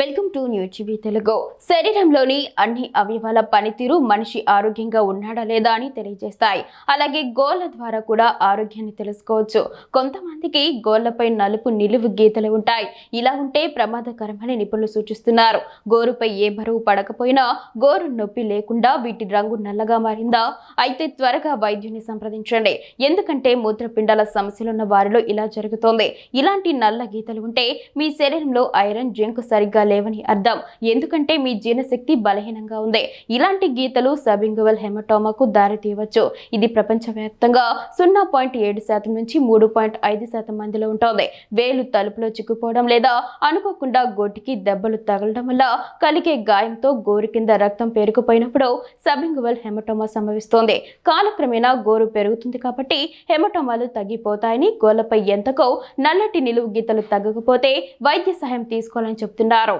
Welcome to new TV Telugu. శరీరంలోని అన్ని అవయవాల పనితీరు మనిషి ఆరోగ్యంగా ఉన్నాడా లేదా అని తెలియజేస్తాయి. అలాగే గోళ్ళ ద్వారా కూడా ఆరోగ్యాన్ని తెలుసుకోవచ్చు. కొంతమందికి గోళ్ళపై నలుపు నిలువు గీతలు ఉంటాయి. ఇలా ఉంటే ప్రమాదకరమని నిపుణులు సూచిస్తున్నారు. గోరుపై ఏ బరువు పడకపోయినా గోరు నొప్పి లేకుండా వీటి రంగు నల్లగా మారిందా? అయితే త్వరగా వైద్యుని సంప్రదించండి. ఎందుకంటే మూత్రపిండాల సమస్యలున్న వారిలో ఇలా జరుగుతోంది. ఇలాంటి నల్ల గీతలు ఉంటే మీ శరీరంలో ఐరన్ జింక్ సరిగ్గా లేవని అర్థం. ఎందుకంటే మీ జీర్ణశక్తి బలహీనంగా ఉంది. ఇలాంటి గీతలు సబింగువల్ హెమటోమాకు దారి తీయవచ్చు ఇది ప్రపంచవ్యాప్తంగా సున్నా పాయింట్ ఏడు శాతం నుంచి మూడు పాయింట్ ఐదు శాతం మందిలో ఉంటుంది. వేలు తలుపులో చిక్కుపోవడం లేదా అనుకోకుండా గొడ్డుకి దెబ్బలు తగలడం వల్ల కలిగే గాయంతో గోరు కింద రక్తం పేరుకుపోయినప్పుడు సబింగువల్ హెమటోమా సంభవిస్తోంది. కాలక్రమేణా గోరు పెరుగుతుంది కాబట్టి హెమటోమాలు తగ్గిపోతాయని గోళ్ళపై ఎంతకో నల్లటి నిలువు గీతలు తగ్గకపోతే వైద్య సహాయం తీసుకోవాలని చెప్తున్నారు.